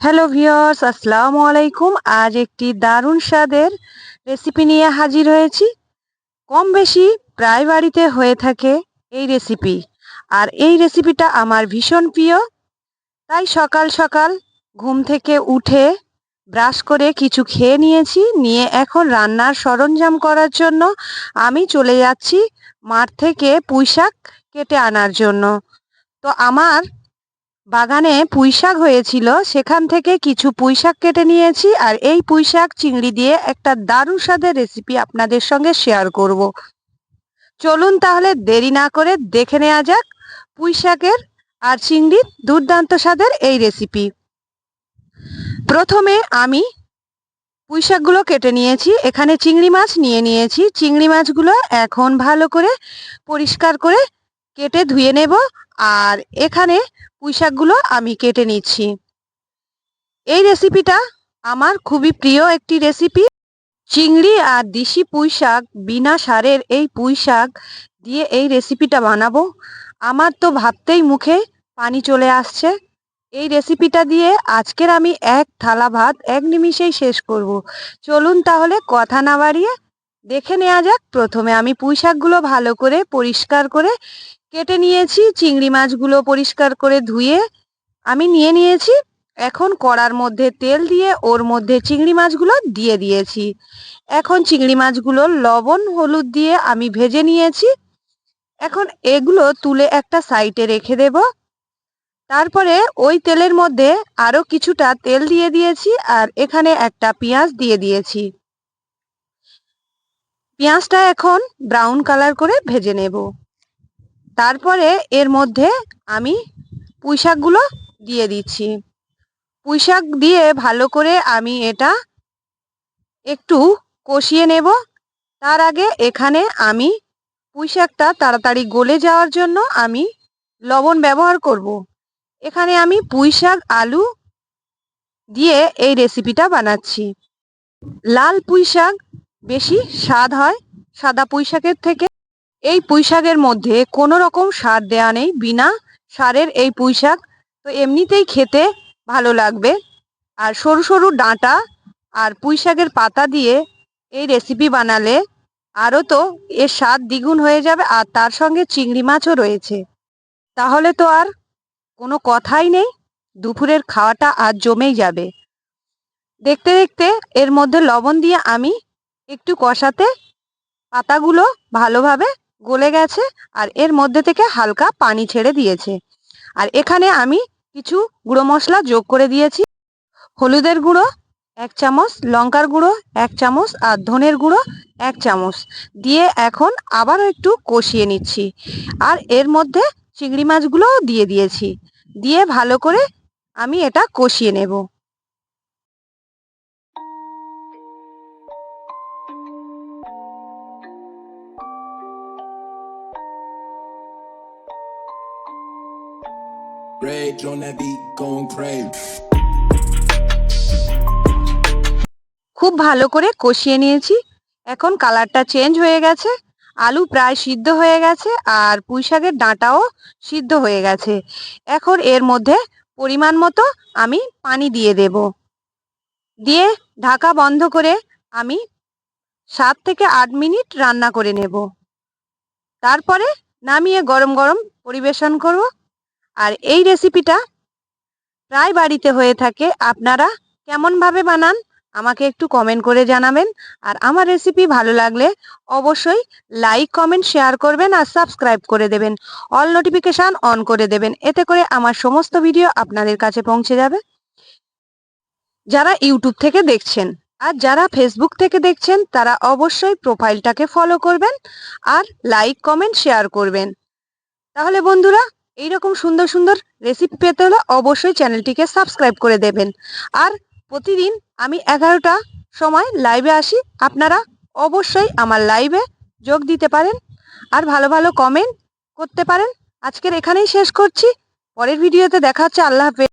Hello viewers আসসালামু আলাইকুম আজ একটি দারুণ স্বাদের রেসিপি নিয়ে হাজির হয়েছি। কম বেশি প্রায় বাড়িতে হয়ে থাকে এই রেসিপি আর এই রেসিপিটা আমার ভীষণ প্রিয়। তাই সকাল সকাল ঘুম থেকে উঠে ব্রাশ করে কিছু খেয়ে নিয়েছি। নিয়ে এখন রান্নার সরঞ্জাম করার জন্য আমি চলে যাচ্ছি মাঠ থেকে পুঁইশাক কেটে আনার জন্য। তো আমার বাগানে পুঁইশাক হয়েছিল, সেখান থেকে কিছু পুঁইশাক কেটে নিয়েছি আর এই পুঁইশাক চিংড়ি দিয়ে একটা দারুণ স্বাদের রেসিপি আপনাদের সঙ্গে শেয়ার করব। চলুন তাহলে দেরি না করে দেখে নেওয়া যাক পুঁইশাকের আর চিংড়ির দুর্দান্ত স্বাদের এই রেসিপি প্রথমে আমি পুঁইশাকগুলো কেটে নিয়েছি, এখানে চিংড়ি মাছ নিয়ে নিয়েছি। চিংড়ি মাছগুলো এখন ভালো করে পরিষ্কার করে কেটে ধুয়ে নেব আর এখানে পুঁই শাকগুলো আমি কেটে নিচ্ছি। এই রেসিপিটা আমার খুবই প্রিয় একটি রেসিপি। চিংড়ি আর দিশি পুঁই শাক বিনা সারের এই পুঁই শাক দিয়ে এই রেসিপিটা বানাবো। আমার তো ভাবতেই মুখে পানি চলে আসছে। এই রেসিপিটা দিয়ে আজকের আমি এক থালা ভাত এক নিমিষেই শেষ করব। চলুন তাহলে কথা না বাড়িয়ে দেখে নেওয়া যাক। প্রথমে আমি পুঁই শাকগুলো ভালো করে পরিষ্কার করে কেটে নিয়েছি, চিংড়ি মাছগুলো পরিষ্কার করে ধুয়ে আমি নিয়ে নিয়েছি। এখন কড়ার মধ্যে তেল দিয়ে ওর মধ্যে চিংড়ি মাছগুলো দিয়ে দিয়েছি। এখন চিংড়ি মাছগুলো লবণ, হলুদ দিয়ে আমি ভেজে নিয়েছি। এখন এগুলো তুলে একটা সাইডে রেখে দেব। তারপরে ওই তেলের মধ্যে আরও কিছুটা তেল দিয়ে দিয়েছি আর এখানে একটা পেঁয়াজ দিয়ে দিয়েছি। পেঁয়াজটা এখন ব্রাউন কালার করে ভেজে নেব। তারপরে এর মধ্যে আমি পুঁইশাকগুলো দিয়ে দিচ্ছি। পুঁইশাক দিয়ে ভালো করে আমি এটা একটু কষিয়ে নেব। তার আগে এখানে আমি পুঁইশাকটা তাড়াতাড়ি গলে যাওয়ার জন্য আমি লবণ ব্যবহার করব। এখানে আমি পুঁইশাক, আলু দিয়ে এই রেসিপিটা বানাচ্ছি। লাল পুঁইশাক বেশি স্বাদ হয় সাদা পুঁইশাকের থেকে। এই পুঁইশাকের মধ্যে কোনো রকম সার দেয়া নেই, বিনা সারের এই পুঁইশাক। তো এমনিতেই খেতে ভালো লাগবে। আর সরু সরু ডাঁটা আর পুঁইশাকের পাতা দিয়ে এই রেসিপি বানালে আরও তো এর স্বাদ দ্বিগুণ হয়ে যাবে আর তার সঙ্গে চিংড়ি মাছও রয়েছে। তাহলে তো আর কোনো কথাই নেই, দুপুরের খাওয়াটা আর জমেই যাবে। দেখতে দেখতে এর মধ্যে লবণ দিয়ে আমি একটু কষাতে পাতাগুলো ভালোভাবে গলে গেছে আর এর মধ্যে থেকে হালকা পানি ছেড়ে দিয়েছে। আর এখানে আমি কিছু গুঁড়ো মশলা যোগ করে দিয়েছি। হলুদের গুঁড়ো, এক চামচ লঙ্কার গুঁড়ো, এক চামচ আর ধনের গুঁড়ো, এক চামচ। দিয়ে এখন আবারও একটু কষিয়ে নিচ্ছি। আর এর মধ্যে চিংড়ি মাছগুলোও দিয়ে দিয়েছি। দিয়ে ভালো করে আমি এটা কষিয়ে নেব। Rage on that beat, going crazy. খুব ভালো করে কষিয়ে নিয়েছি। এখন কালারটা চেঞ্জ হয়ে গেছে। আলু প্রায় সিদ্ধ হয়ে গেছে আর পুঁই শাকের ডাঁটাও সিদ্ধ হয়ে গেছে। এখন এর মধ্যে পরিমাণ মতো আমি পানি দিয়ে দেব। দিয়ে ঢাকা বন্ধ করে আমি সাত থেকে আট মিনিট রান্না করে নেব। তারপরে নামিয়ে গরম গরম পরিবেশন করব। আর এই রেসিপিটা প্রায় বাড়িতে হয়ে থাকে। আপনারা কেমনভাবে বানান, আমাকে একটু কমেন্ট করে জানাবেন। আর আমার রেসিপি ভালো লাগলে অবশ্যই লাইক কমেন্ট শেয়ার করবেন আর সাবস্ক্রাইব করে দেবেন। অল নোটিফিকেশান অন করে দেবেন। এতে করে আমার সমস্ত ভিডিও আপনাদের কাছে পৌঁছে যাবে। যারা ইউটিউব থেকে দেখছেন আর যারা ফেসবুক থেকে দেখছেন, তারা অবশ্যই প্রোফাইলটাকে ফলো করবেন আর লাইক কমেন্ট শেয়ার করবেন। তাহলে বন্ধুরা এইরকম সুন্দর সুন্দর রেসিপি পেতে হলে অবশ্যই চ্যানেলটিকে সাবস্ক্রাইব করে দেবেন। আর প্রতিদিন আমি এগারোটা সময় লাইভে আসি, আপনারা অবশ্যই আমার লাইভে যোগ দিতে পারেন আর ভালো ভালো কমেন্ট করতে পারেন। আজকের এখানেই শেষ করছি। পরের ভিডিওতে দেখা হচ্ছে। আল্লাহ হাফেজ।